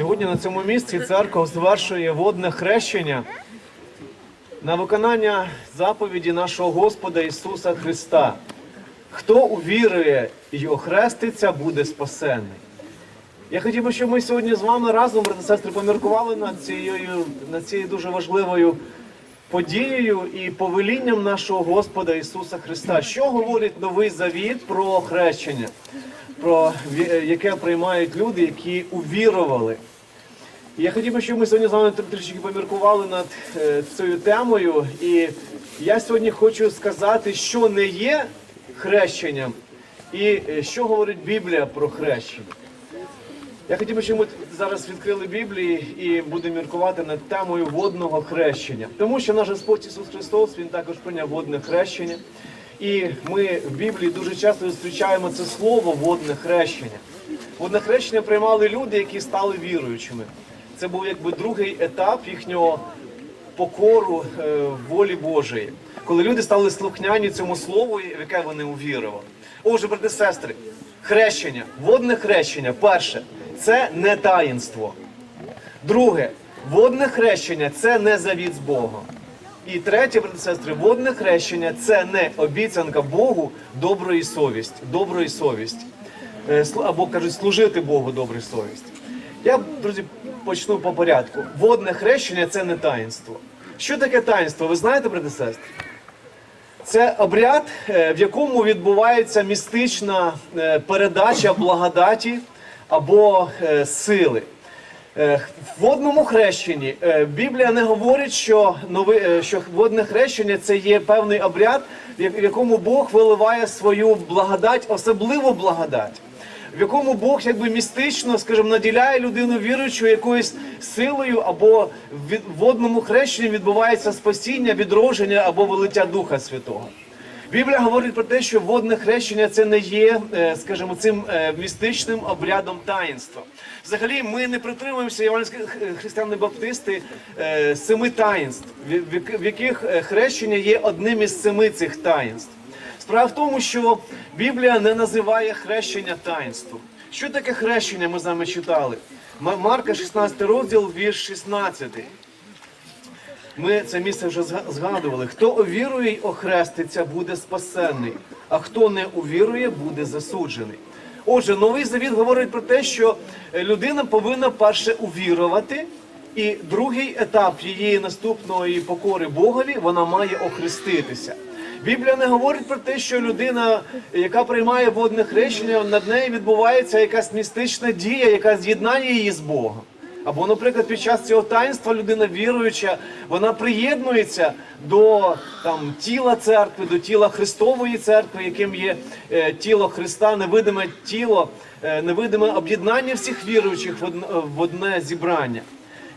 Сьогодні на цьому місці церква звершує водне хрещення на виконання заповіді нашого Господа Ісуса Христа. Хто увірує і охреститься, буде спасенний. Я хотів би, щоб ми сьогодні з вами разом, брати сестри, поміркували над цією, над цією дуже важливою подією і повелінням нашого Господа Ісуса Христа. Що говорить новий завіт про хрещення, про яке приймають люди, які увірували. Я хотів би, щоб ми сьогодні з вами тр- трішки поміркували над е, цією темою. І я сьогодні хочу сказати, що не є хрещенням, і е, що говорить Біблія про хрещення. Я хотів би, щоб ми зараз відкрили Біблії і будемо міркувати над темою водного хрещення. Тому що наш Господь Ісус Христос Він також прийняв водне хрещення. І ми в Біблії дуже часто зустрічаємо це слово водне хрещення. Водне хрещення приймали люди, які стали віруючими. Це був якби другий етап їхнього покору е, волі Божої, коли люди стали слухняні цьому слову, в яке вони увірували. Отже, брати сестри, хрещення, водне хрещення, перше, це не таїнство. Друге, водне хрещення це не завіт з Богом. І третє, брати сестри, водне хрещення це не обіцянка Богу доброї совість, доброї совість. Е, Або кажуть, служити Богу доброї совісті. Я, друзі, почну по порядку. Водне хрещення це не таїнство. Що таке таїнство? Ви знаєте, брати сестри? Це обряд, е, в якому відбувається містична е, передача благодаті або е, сили. В водному хрещенні Біблія не говорить, що нови, що водне хрещення це є певний обряд, в якому Бог виливає свою благодать, особливу благодать, в якому Бог якби містично, скажімо, наділяє людину віруючу якоюсь силою, або в водному хрещенні відбувається спасіння, відродження або вилиття Духа Святого. Біблія говорить про те, що водне хрещення це не є, е, скажімо, цим е, містичним обрядом таїнства. Взагалі, ми не притримуємося євангельських християни баптисти е, семи таїнств, в- в як- в яких е, хрещення є одним із семи цих таїнств. Справа в тому, що Біблія не називає хрещення таїнством. Що таке хрещення? Ми з вами читали. Марка, 16 розділ, вірш 16. Ми це місце вже згадували. Хто увірує й охреститься, буде спасенний, а хто не увірує, буде засуджений. Отже, новий завіт говорить про те, що е, людина повинна перше увірувати, і другий етап її наступної покори Богові вона має охреститися. Біблія не говорить про те, що людина, яка приймає водне хрещення, над нею відбувається якась містична дія, яка з'єднає її з Богом. Або, наприклад, під час цього таїнства людина віруюча, вона приєднується до там тіла церкви, до тіла Христової церкви, яким є е, тіло Христа, невидиме тіло, е, невидиме об'єднання всіх віруючих в одне, в одне зібрання.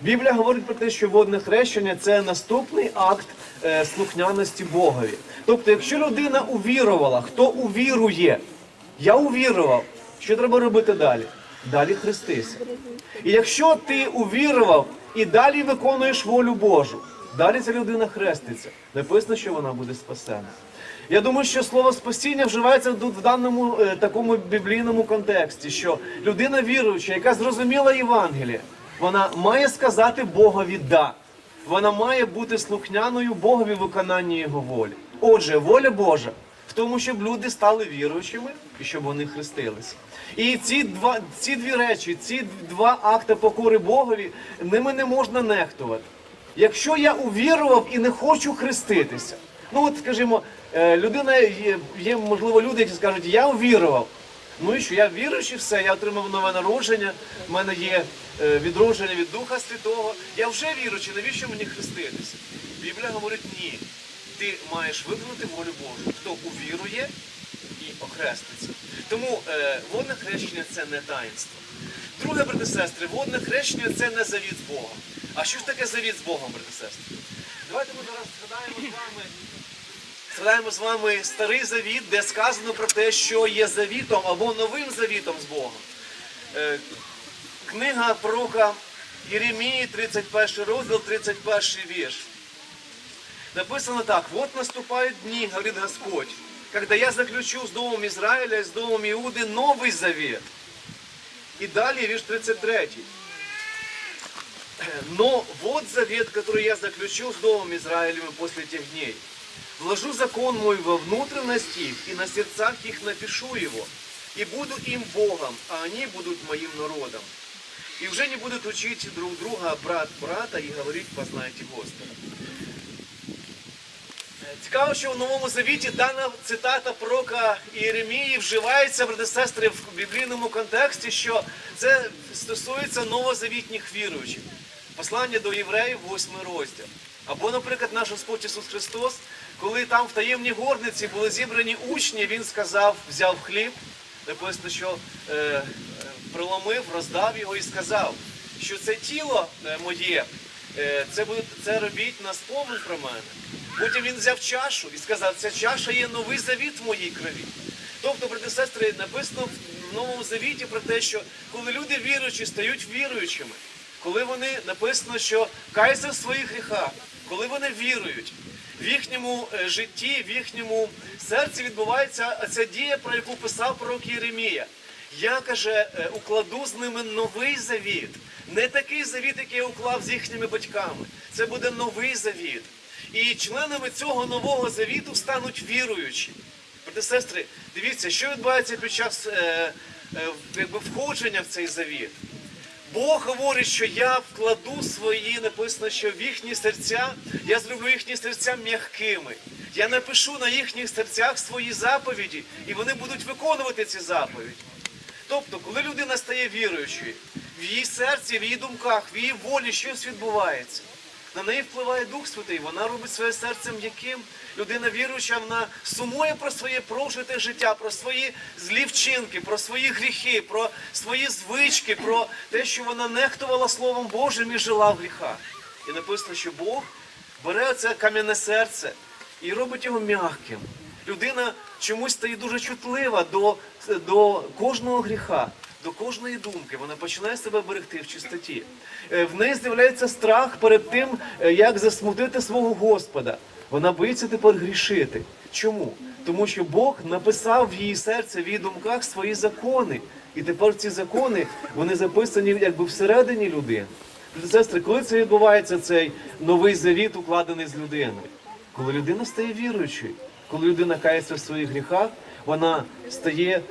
Біблія говорить про те, що водне хрещення це наступний акт е, слухняності Богові. Тобто, якщо людина увірувала, хто увірує, я увірував, що треба робити далі? Далі хрестися. І якщо ти увірував і далі виконуєш волю Божу, далі ця людина хреститься. Написано, що вона буде спасена. Я думаю, що слово спасіння вживається тут в даному е, такому біблійному контексті, що людина віруюча, яка зрозуміла Євангеліє, вона має сказати Богові да. Вона має бути слухняною Богові в виконанні Його волі. Отже, воля Божа в тому, щоб люди стали віруючими і щоб вони хрестилися. І ці два ці дві речі, ці два акти покори Богові, ними не можна нехтувати. Якщо я увірував і не хочу хреститися, ну от скажімо, е, людина є, є можливо люди, які скажуть, я увірував. Ну і що я віруючий, все, я отримав нове народження, в мене є е, відродження від Духа Святого. Я вже віруючий, навіщо мені хреститися? Біблія говорить ні. Ти маєш виконати волю Божу. Хто увірує і охреститься. Тому е, водне хрещення це не таїнство. Друге, брати сестри, водне хрещення це не завіт з Богом. А що ж таке завіт з Богом, брати сестри? Давайте ми зараз згадаємо з вами. Згадаємо з вами старий завіт, де сказано про те, що є завітом або новим завітом з Богом. Е, Книга пророка Єремії, 31 розділ, 31 вірш. Написано так: вот наступают дни, говорит Господь, когда я заключу с Домом Израиля и с Домом Иуды новый завет. И далее, вірш 33. Но вот завет, который я заключил с Домом Израилевым после тех дней. Вложу закон мой во внутренность их, и на сердцах их напишу его. И буду им Богом, а они будут моим народом. И уже не будут учить друг друга брат брата и говорить, познайте Господа. Цікаво, що в Новому Завіті дана цитата пророка Єремії вживається, брати сестри, в біблійному контексті, що це стосується новозавітніх віруючих. Послання до євреїв, 8 розділ. Або, наприклад, наш Господь Ісус Христос, коли там в таємній горниці були зібрані учні, Він сказав, взяв хліб, написано, що е, е, приломив, роздав його і сказав, що це тіло е, моє, е, це, буде, це робіть на спомин про мене. Потім він взяв чашу і сказав, ця чаша є новий завіт в моїй крові. Тобто, брати сестри, написано в Новому Завіті про те, що коли люди віруючі стають віруючими, коли вони написано, що каються в своїх гріхах, коли вони вірують, в їхньому е, житті, в їхньому серці відбувається ця дія, про яку писав пророк Єремія. Я каже, е, укладу з ними новий завіт. Не такий завіт, який я уклав з їхніми батьками. Це буде новий завіт. І членами цього нового завіту стануть віруючі. І сестри, дивіться, що відбувається під час е, е, якби, входження в цей завіт. Бог говорить, що я вкладу свої, написано, що в їхні серця, я зроблю їхні серця м'якими. Я напишу на їхніх серцях свої заповіді, і вони будуть виконувати ці заповіді. Тобто, коли людина стає віруючою, в її серці, в її думках, в її волі щось відбувається. На неї впливає Дух Святий, вона робить своє серце м'яким. Людина віруюча, вона сумує про своє прожите життя, про свої злі вчинки, про свої гріхи, про свої звички, про те, що вона нехтувала Словом Божим і жила в гріхах. І написано, що Бог бере це кам'яне серце і робить його м'яким. Людина чомусь стає дуже чутлива до, до кожного гріха, до кожної думки. Вона починає себе берегти в чистоті. Е, В неї з'являється страх перед тим, е, як засмутити свого Господа. Вона боїться тепер грішити. Чому? Тому що Бог написав в її серці, в її думках свої закони. І тепер ці закони вони записані якби всередині людини. Сестри, коли це відбувається, цей новий завіт, укладений з людиною? Коли людина стає віруючою, коли людина кається в своїх гріхах, вона стає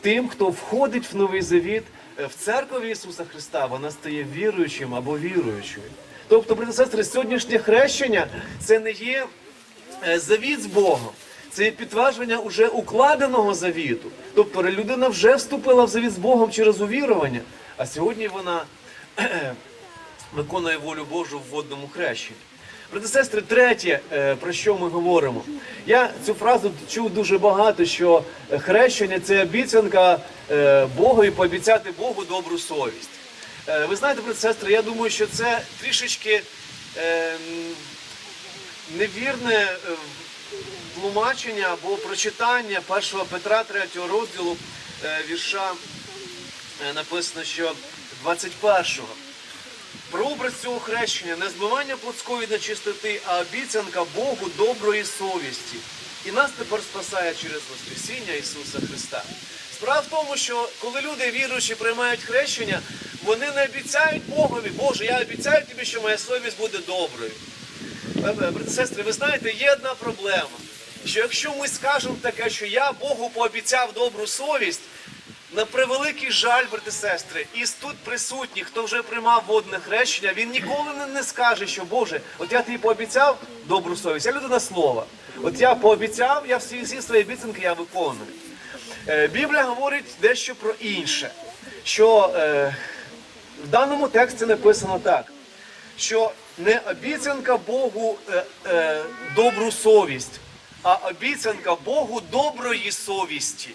тим, хто входить в новий завіт е, в церкву Ісуса Христа, вона стає віруючим або віруючою. Тобто, брати сестри, сьогоднішнє хрещення це не є е, завіт з Богом. Це є підтвердження уже укладеного завіту. Тобто людина вже вступила в завіт з Богом через увірування, а сьогодні вона виконує волю Божу в водному хрещенні. Брати сестри, третє, е, про що ми говоримо. Я цю фразу чув дуже багато, що хрещення це обіцянка е, Богові пообіцяти Богу добру совість. Е, Ви знаєте, брати сестри, я думаю, що це трішечки невірне тлумачення або прочитання 1 Петра 3 розділу вірша написано, що 21-го. Прообраз цього хрещення не збивання плотської нечистоти, а обіцянка Богу доброї совісті. І нас тепер спасає через Воскресіння Ісуса Христа. Справа в тому, що коли люди віруючі приймають хрещення, вони не обіцяють Богові, Боже, я обіцяю тобі, що моя совість буде доброю. Е, е, Брати сестри, ви знаєте, є одна проблема. Що якщо ми скажемо таке, що я Богу пообіцяв добру совість, на превеликий жаль, брати сестри, із тут присутніх, хто вже приймав водне хрещення, він ніколи не скаже, що Боже, от я тобі пообіцяв добру совість, я людина слова. От я пообіцяв, я всі, всі свої обіцянки я виконую. Е, Біблія говорить дещо про інше, що е, в даному тексті написано так, що не обіцянка Богу е, е, добру совість, а обіцянка Богу доброї совісті.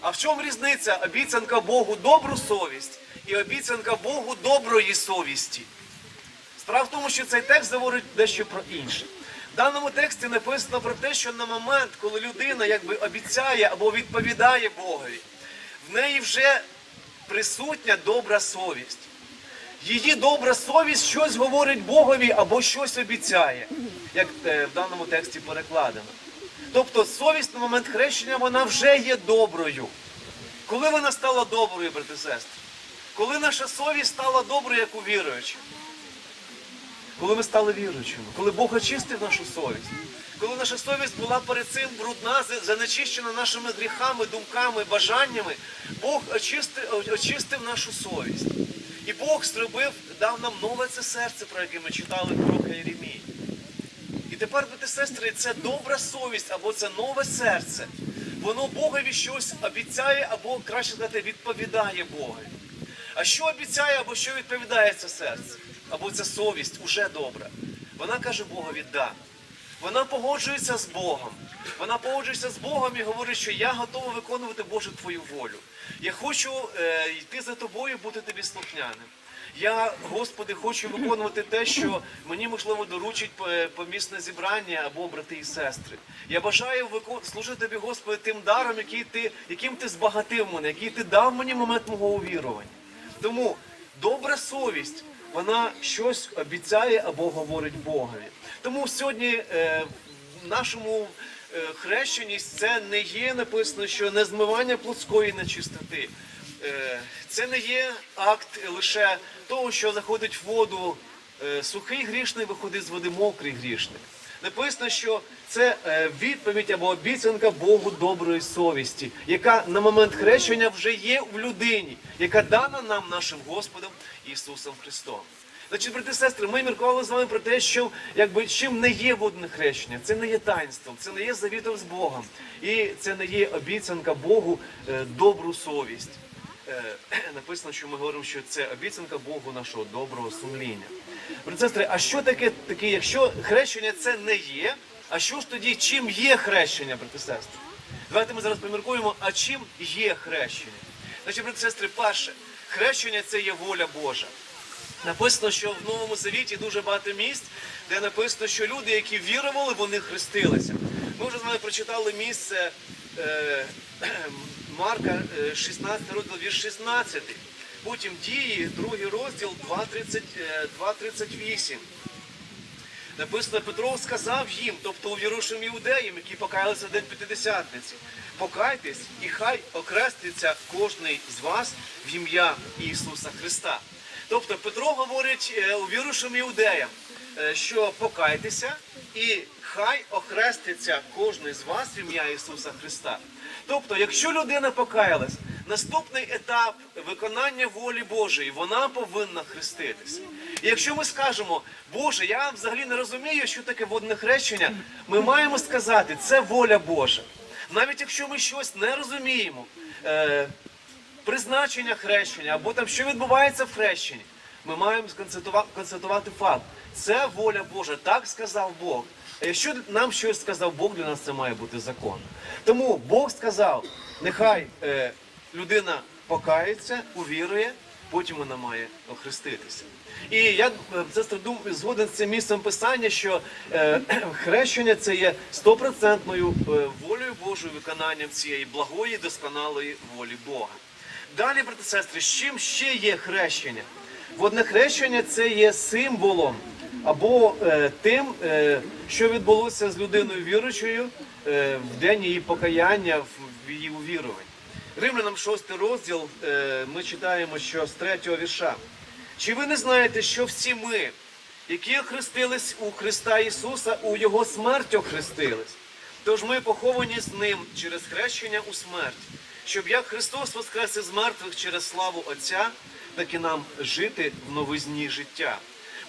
А в чому різниця обіцянка Богу добру совість і обіцянка Богу доброї совісті? Справа в тому, що цей текст говорить дещо про інше. В даному тексті написано про те, що на момент, коли людина якби обіцяє або відповідає Богові, в неї вже присутня добра совість. Її добра совість щось говорить Богові або щось обіцяє, як е, в даному тексті перекладено. Тобто совість на момент хрещення вона вже є доброю. Коли вона стала доброю, брати сестри? Коли наша совість стала доброю, як у віруючих. Коли ми стали віруючими, коли Бог очистив нашу совість, коли наша совість була перед цим брудна, занечищена нашими гріхами, думками, бажаннями, Бог очистив, очистив нашу совість. І Бог зробив, дав нам нове це серце, про яке ми читали пророка Єремії. Тепер, брати сестри, це добра совість або це нове серце. Воно Богові щось обіцяє, або краще сказати, відповідає Богові. А що обіцяє або що відповідає це серце? Або ця совість уже добра. Вона каже Богові да. Вона погоджується з Богом. Вона погоджується з Богом і говорить, що я готова виконувати Боже твою волю. Я хочу е, йти за тобою, бути тобі слухняним. Я, Господи, хочу виконувати те, що мені можливо доручить е, помісне зібрання або брати і сестри. Я бажаю служити тобі, Господи, тим даром, який ти, яким ти збагатив мене, який ти дав мені момент мого увірування. Тому добра совість, вона щось обіцяє або говорить Богові. Тому сьогодні е, в нашому е, хрещенні це не є написано, що не змивання плотської нечистоти. Е, Це не є акт лише того, що заходить в воду е, сухий грішник, виходить з води мокрий грішник. Написано, що це е, відповідь або обіцянка Богу доброї совісті, яка на момент хрещення вже є в людині, яка дана нам нашим Господом Ісусом Христом. Значить, брати і сестри, ми міркували з вами про те, що якби чим не є водне хрещення, це не є таїнством, це не є завітом з Богом, і це не є обіцянка Богу добру совість. Е, написано, що ми говоримо, що це обіцянка Богу нашого доброго сумління. Сестри, а що таке таке, якщо хрещення це не є, а що ж тоді чим є хрещення, брати сестри? Давайте ми зараз поміркуємо, а чим є хрещення. Значить, брати сестри, перше, хрещення це є воля Божа. Написано, що в Новому Завіті дуже багато місць, де написано, що люди, які вірували, вони хрестилися. Ми вже з вами прочитали місце е, Марка, е, 16 розділ, вірш 16. Потім дії, другий розділ, 2.30, е, 2.38. Написано, Петро сказав їм, тобто увірушим іудеям, які покаялися в день П'ятидесятниці, покайтесь і хай окреститься кожний з вас в ім'я Ісуса Христа. Тобто Петро говорить е, увірушим іудеям, е, що покайтеся і хай охреститься кожний з вас в ім'я Ісуса Христа. Тобто, якщо людина покаялась, наступний етап виконання волі Божої, вона повинна хреститися. І якщо ми скажемо, Боже, я взагалі не розумію, що таке водне хрещення, ми маємо сказати, це воля Божа. Навіть якщо ми щось не розуміємо, е, призначення хрещення або там що відбувається в хрещенні, ми маємо констатувати факт. Це воля Божа, так сказав Бог. Якщо нам щось сказав Бог, для нас це має бути закон. Тому Бог сказав, нехай е, людина покається, увірує, потім вона має охреститися. І я е, сестра, згоден з цим місцем писання, що е, хрещення це є стопроцентною е, волею Божою виконанням цієї благої, досконалої волі Бога. Далі, брати сестри, з чим ще є хрещення? Водне хрещення це є символом або е, тим, е, що відбулося з людиною віруючою е, в день її покаяння, в її увірувань. Римлянам 6 розділ е, ми читаємо, що з 3 вірша. Чи ви не знаєте, що всі ми, які охрестились у Христа Ісуса, у Його смерть охрестились? Тож ми поховані з Ним через хрещення у смерть, щоб як Христос воскрес із мертвих через славу Отця, так і нам жити в новизні життя.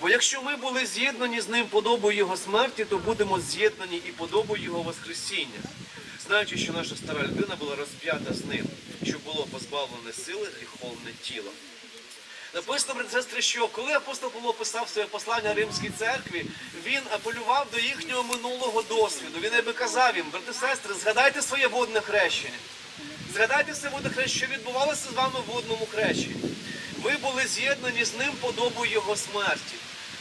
Бо якщо ми були з'єднані з ним подобою Його смерті, то будемо з'єднані і подобою Його Воскресіння, знаючи, що наша стара людина була розп'ята з ним, щоб було позбавлене сили гріховне тіло. Написано, брати що коли апостол Павло писав своє послання Римській церкві, він апелював до їхнього минулого досвіду. Він якби казав їм, брати сестри, згадайте своє водне хрещення. Згадайте все водне хрещення, що відбувалося з вами в водному хрещенні. Ви були з'єднані з ним подобою його смерті.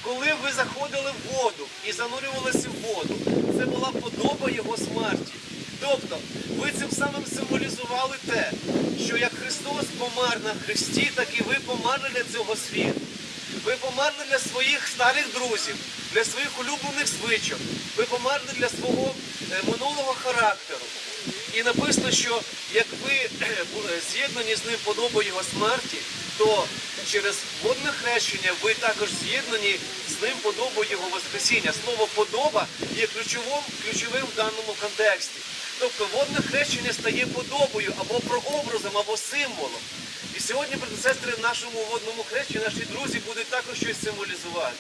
Коли ви заходили в воду і занурювалися в воду, це була подоба його смерті. Тобто, ви цим самим символізували те, що як Христос помер на Христі, так і ви померли для цього світу. Ви померли для своїх старих друзів, для своїх улюблених звичок. Ви померли для свого е, минулого характеру. І написано, що як ви е, були з'єднані з ним подобою його смерті, то через водне хрещення ви також з'єднані з ним подобою Його Воскресіння. Слово подоба є ключовим, ключовим в даному контексті. Тобто водне хрещення стає подобою або прообразом, або символом. І сьогодні, сестри, в нашому водному хрещенні наші друзі будуть також щось символізувати.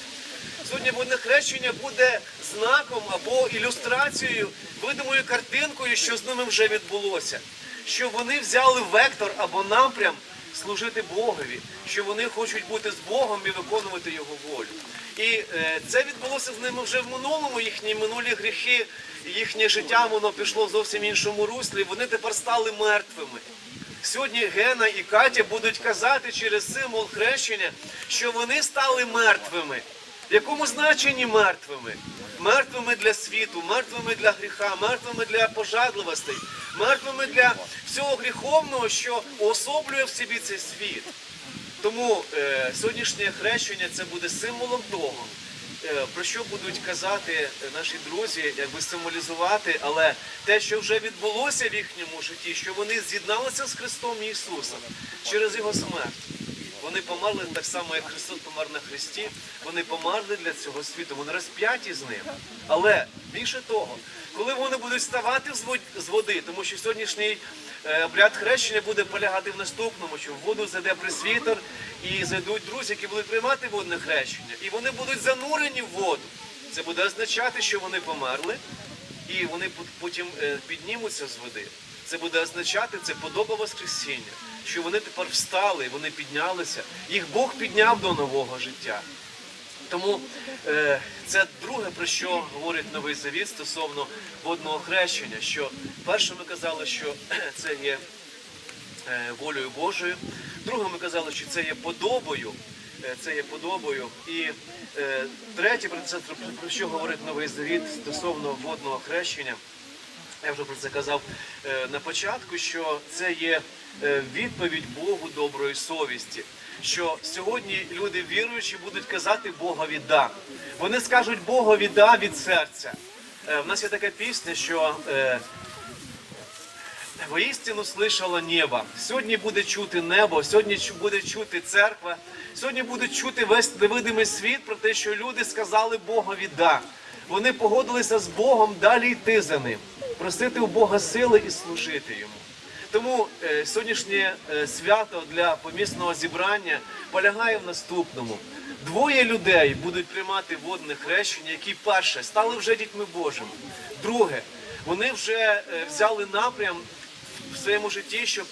Сьогодні водне хрещення буде знаком або ілюстрацією, видимою картинкою, що з ними вже відбулося. Що вони взяли вектор або напрям служити Богові, що вони хочуть бути з Богом і виконувати Його волю. І е, це відбулося з ними вже в минулому. Їхні минулі гріхи, їхнє життя воно пішло в зовсім іншому руслі. Вони тепер стали мертвими. Сьогодні Гена і Катя будуть казати через символ хрещення, що вони стали мертвими. В якому значенні мертвими? Мертвими для світу, мертвими для гріха, мертвими для пожадливостей, мертвими для всього гріховного, що уособлює в собі цей світ. Тому е, сьогоднішнє хрещення це буде символом того, е, про що будуть казати е, наші друзі, якби символізувати, але те, що вже відбулося в їхньому житті, що вони з'єдналися з Христом Ісусом через Його смерть. Вони померли так само, як Христос помер на Христі. Вони померли для цього світу, вони розп'яті з ним. Але більше того, коли вони будуть ставати з вод- з води, тому що сьогоднішній е, обряд хрещення буде полягати в наступному, що в воду зайде пресвітер і зайдуть друзі, які будуть приймати водне хрещення, і вони будуть занурені в воду. Це буде означати, що вони померли, і вони потім е, піднімуться з води. Це буде означати, це подоба Воскресіння, що вони тепер встали, вони піднялися, їх Бог підняв до нового життя. Тому е, це друге, про що говорить Новий Завіт стосовно водного хрещення. Що перше ми казали, що це є е, волею Божою. Друге, ми казали, що це є подобою. е, Це є подобою. І е, третє, про це про що говорить Новий Завіт стосовно водного хрещення. Я вже про це казав е, на початку, що це є відповідь Богу доброї совісті. Що сьогодні люди віруючі будуть казати Богові да. Вони скажуть Богові да від серця. Е, В нас є така пісня, що е, Воістину слышало небо. Сьогодні буде чути небо, сьогодні буде чути церква, сьогодні буде чути весь невидимий світ про те, що люди сказали Богові да. Вони погодилися з Богом далі йти за ним, просити у Бога сили і служити йому. Тому е, сьогоднішнє е, свято для помісного зібрання полягає в наступному. Двоє людей будуть приймати водне хрещення, які перше стали вже дітьми Божими. Друге, вони вже е, взяли напрям в своєму житті, щоб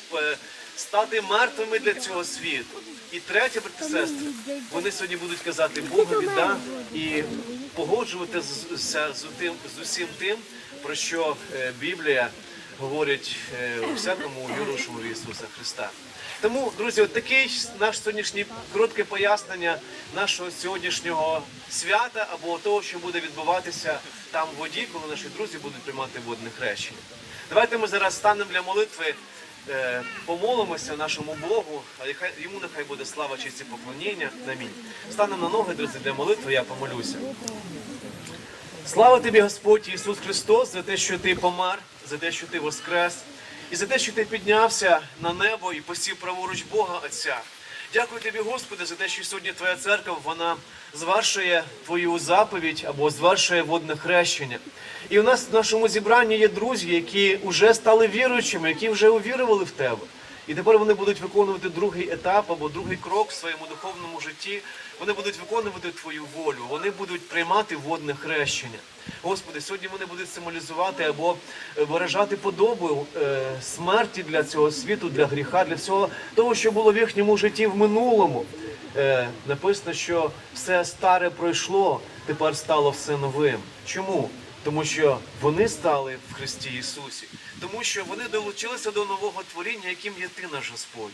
стати мертвими для цього світу. І третє, брати сестри, вони сьогодні будуть казати Богові да і погоджуватися з усім тим, про що Біблія говорить е, у всякому віруючому в Ісуса Христа. Тому, друзі, от такий наш сьогоднішній коротке пояснення нашого сьогоднішнього свята або того, що буде відбуватися там в воді, коли наші друзі будуть приймати водне хрещення. Давайте ми зараз станемо для молитви, е, помолимося нашому Богу, а йому нехай буде слава, честь і поклоніння. Амінь. Станемо на ноги, друзі, для молитви, я помолюся. Слава тобі, Господь Ісус Христос, за те, що ти помер, за те, що ти воскрес, і за те, що ти піднявся на небо і посів праворуч Бога Отця. Дякую тобі, Господи, за те, що сьогодні Твоя церква вона звершує Твою заповідь або звершує водне хрещення. І у нас в нашому зібранні є друзі, які вже стали віруючими, які вже увірували в тебе. І тепер вони будуть виконувати другий етап або другий крок в своєму духовному житті. Вони будуть виконувати твою волю, вони будуть приймати водне хрещення. Господи, сьогодні вони будуть символізувати або е, виражати подобу е, смерті для цього світу, для гріха, для всього того, що було в їхньому житті в минулому. Е, написано, що все старе пройшло, тепер стало все новим. Чому? Тому що вони стали в Христі Ісусі, тому що вони долучилися до нового творіння, яким є ти наш Господь.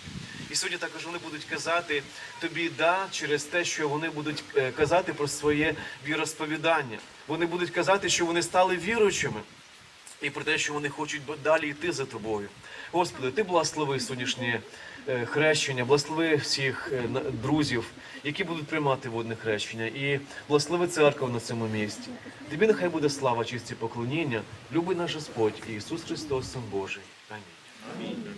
І сьогодні також вони будуть казати тобі да через те, що вони будуть е, казати про своє віросповідання. Вони будуть казати, що вони стали віруючими і про те, що вони хочуть далі йти за тобою. Господи, ти благослови сьогоднішнє хрещення, благослови всіх е, друзів, які будуть приймати водне хрещення, і благослови церкву на цьому місці. Тобі нехай буде слава, чисті поклоніння, люби наш Господь Ісус Христос, Син Божий. Амінь.